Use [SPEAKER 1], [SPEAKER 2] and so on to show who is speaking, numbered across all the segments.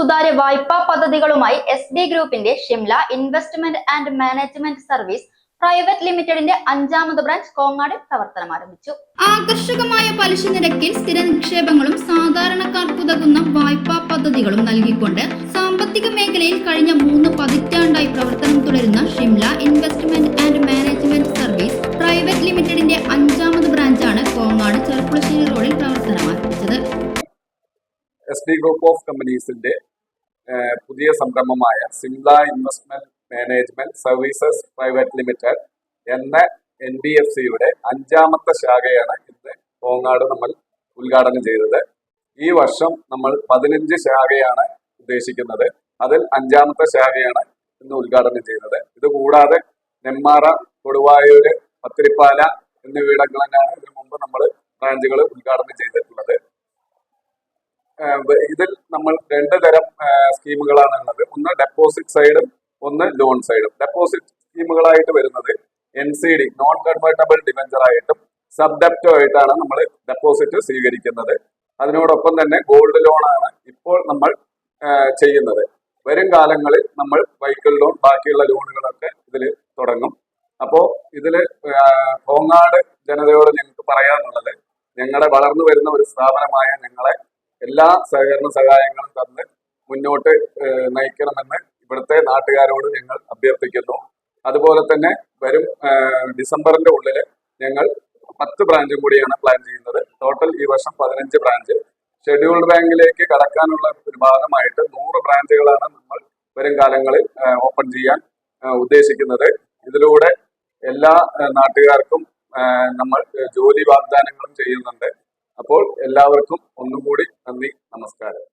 [SPEAKER 1] സുതാര്യ വായ്പാ പദ്ധതികളുമായി S D ഗ്രൂപ്പിന്റെ Shimla investment and management service private ലിമിറ്റഡിന്റെ അഞ്ചാമത് ബ്രാഞ്ച് കോങ്ങാട് പ്രവർത്തനം ആരംഭിച്ചു.
[SPEAKER 2] ആകർഷകമായ പലിശ നിരക്കിൽ സ്ഥിര നിക്ഷേപങ്ങളും സാധാരണക്കാർക്കുതകുന്ന വായ്പാ പദ്ധതികളും നൽകിക്കൊണ്ട് സാമ്പത്തിക മേഖലയിൽ കഴിഞ്ഞ മൂന്ന് പതിറ്റാണ്ടായി പ്രവർത്തനം തുടരുന്ന Shimla investment and management service private ലിമിറ്റഡിന്റെ അഞ്ചാമത് ബ്രാഞ്ചാണ് കോങ്ങാട് ചെറുപ്പുളശ്ശേരി റോഡിൽ പ്രവർത്തനം ആരംഭിച്ചത്.
[SPEAKER 3] എസ് ഡി ഗ്രൂപ്പ് ഓഫ് കമ്പനീസിന്റെ പുതിയ സംരംഭമായ Simla investment management services private limited എന്ന എൻ ബി എഫ് സിയുടെ അഞ്ചാമത്തെ ശാഖയാണ് ഇന്ന് കോങ്ങാട് നമ്മൾ ഉദ്ഘാടനം ചെയ്തത്. ഈ വർഷം നമ്മൾ പതിനഞ്ച് ശാഖയാണ് ഉദ്ദേശിക്കുന്നത്. അതിൽ അഞ്ചാമത്തെ ശാഖയാണ് ഇന്ന് ഉദ്ഘാടനം ചെയ്തത്. ഇത് കൂടാതെ നെന്മാറ കൊടുവായൂര് പത്തിരിപ്പാല എന്നിവിടങ്ങളിലാണ് ഇതിനു മുമ്പ് നമ്മൾ ബ്രാഞ്ചുകൾ ഉദ്ഘാടനം ചെയ്തിട്ടുള്ളത്. ഇതിൽ നമ്മൾ രണ്ട് തരം സ്കീമുകളാണ് ഉള്ളത്. ഒന്ന് ഡെപ്പോസിറ്റ് സൈഡും ഒന്ന് ലോൺ സൈഡും ഡെപ്പോസിറ്റ് സ്കീമുകളായിട്ട് വരുന്നത് N C D non convertible debenture ആയിട്ടും സബ് ഡെപ്റ്റോ ആയിട്ടാണ് നമ്മൾ ഡെപ്പോസിറ്റ് സ്വീകരിക്കുന്നത്. അതിനോടൊപ്പം തന്നെ ഗോൾഡ് ലോൺ ആണ് ഇപ്പോൾ നമ്മൾ ചെയ്യുന്നത്. വരും കാലങ്ങളിൽ നമ്മൾ വെഹിക്കിൾ ലോൺ ബാക്കിയുള്ള ലോണുകളൊക്കെ ഇതിൽ തുടങ്ങും. അപ്പോൾ ഇതിൽ കോങ്ങാട് ജനതയോട് ഞങ്ങൾക്ക് പറയാനുള്ളത് ഞങ്ങളെ വളർന്നു വരുന്ന ഒരു സ്ഥാപനമായ ഞങ്ങളെ എല്ലാ സഹകരണ സഹായങ്ങളും തന്ന് മുന്നോട്ട് നയിക്കണമെന്ന് ഇവിടുത്തെ നാട്ടുകാരോട് ഞങ്ങൾ അഭ്യർത്ഥിക്കുന്നു. അതുപോലെ തന്നെ വരും ഡിസംബറിന്റെ ഉള്ളിൽ ഞങ്ങൾ പത്ത് ബ്രാഞ്ചും കൂടിയാണ് പ്ലാൻ ചെയ്യുന്നത്. ടോട്ടൽ ഈ വർഷം പതിനഞ്ച് ബ്രാഞ്ച്. ഷെഡ്യൂൾഡ് ബാങ്കിലേക്ക് കടക്കാനുള്ള ഒരു ഭാഗമായിട്ട് നൂറ് ബ്രാഞ്ചുകളാണ് നമ്മൾ വരും കാലങ്ങളിൽ ഓപ്പൺ ചെയ്യാൻ ഉദ്ദേശിക്കുന്നത്. ഇതിലൂടെ എല്ലാ നാട്ടുകാർക്കും നമ്മൾ ജോലി വാഗ്ദാനങ്ങളും ചെയ്യുന്നുണ്ട്. അപ്പോൾ എല്ലാവർക്കും ഒന്നുകൂടി നന്ദി നമസ്കാരം.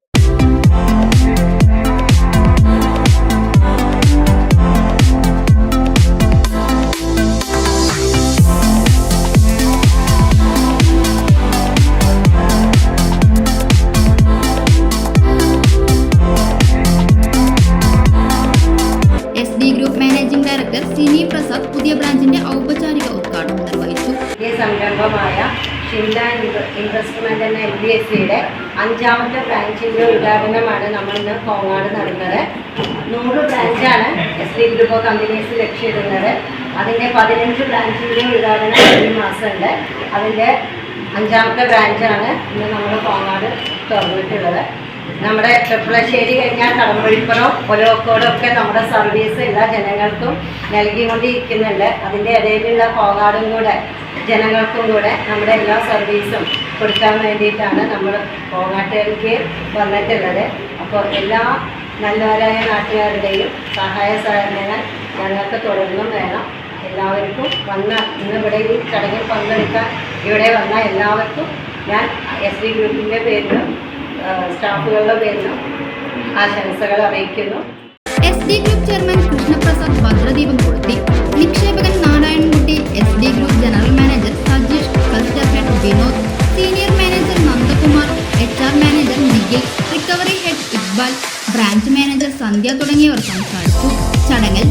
[SPEAKER 2] S group managing director Sini Prasad പുതിയ ബ്രാഞ്ചിന്റെ ഔപചാരിക ഉദ്ഘാടനം നിർവഹിച്ചു.
[SPEAKER 4] ഈ സംരംഭമായ ഷിംല ഇൻവെസ്റ്റ്മെന്റ് എന്ന എൽ ഡി എസ് സിയുടെ അഞ്ചാമത്തെ ബ്രാഞ്ചിന്റെ ഉദ്ഘാടനമാണ് നമ്മൾ ഇന്ന് കോങ്ങാട് നടന്നത്. നൂറ് ബ്രാഞ്ചാണ് എസ് ഡി ഗ്രൂപ്പ് കമ്പനീസ് ലക്ഷ്യമിടുന്നത്. അതിന്റെ പതിനഞ്ച് ബ്രാഞ്ചിന്റെ ഉദ്ഘാടനം ഈ മാസമുണ്ട്. അതിന്റെ അഞ്ചാമത്തെ ബ്രാഞ്ചാണ് ഇന്ന് നമ്മൾ കോങ്ങാട് തുറന്നിട്ടുള്ളത്. നമ്മുടെ ചെപ്പളശ്ശേരി കഴിഞ്ഞാൽ കടമ്പഴിപ്പുറം ഒലോക്കോടും ഒക്കെ നമ്മുടെ സർവീസ് എല്ലാ ജനങ്ങൾക്കും നൽകിക്കൊണ്ടിരിക്കുന്നുണ്ട്. അതിന്റെ ഇടയിലുള്ള പോകാടും കൂടെ ജനങ്ങൾക്കും കൂടെ നമ്മുടെ എല്ലാ സർവീസും കൊടുക്കാൻ വേണ്ടിയിട്ടാണ് നമ്മൾ പോകാട്ടേക്ക് വന്നിട്ടുള്ളത്. അപ്പോൾ എല്ലാ നല്ലവരായ നാട്ടുകാരുടെയും സഹായ സഹകരണങ്ങൾ ഞങ്ങൾക്ക് തുടർന്നും വേണം. എല്ലാവർക്കും വന്ന ഇന്നിവിടെ ഈ ചടങ്ങിൽ പങ്കെടുക്കാൻ ഇവിടെ വന്ന എല്ലാവർക്കും ഞാൻ എസ് ഡി ഗ്രൂപ്പിന്റെ പേരിലും സ്റ്റാഫുകളുടെ പേരിലും ആശംസകൾ അറിയിക്കുന്നു.
[SPEAKER 2] S D group chairman Krishnaprasad ഭദ്രദീപം കൊളുത്തി. നിക്ഷേപകൻ Narayanankutty S D group general manager Sajeesh cluster head Vinod senior manager Nandakumar H R manager Nikhil recovery head Iqbal branch manager Sandhya തുടങ്ങിയവർ സംസാരിച്ചു. ചടങ്ങിൽ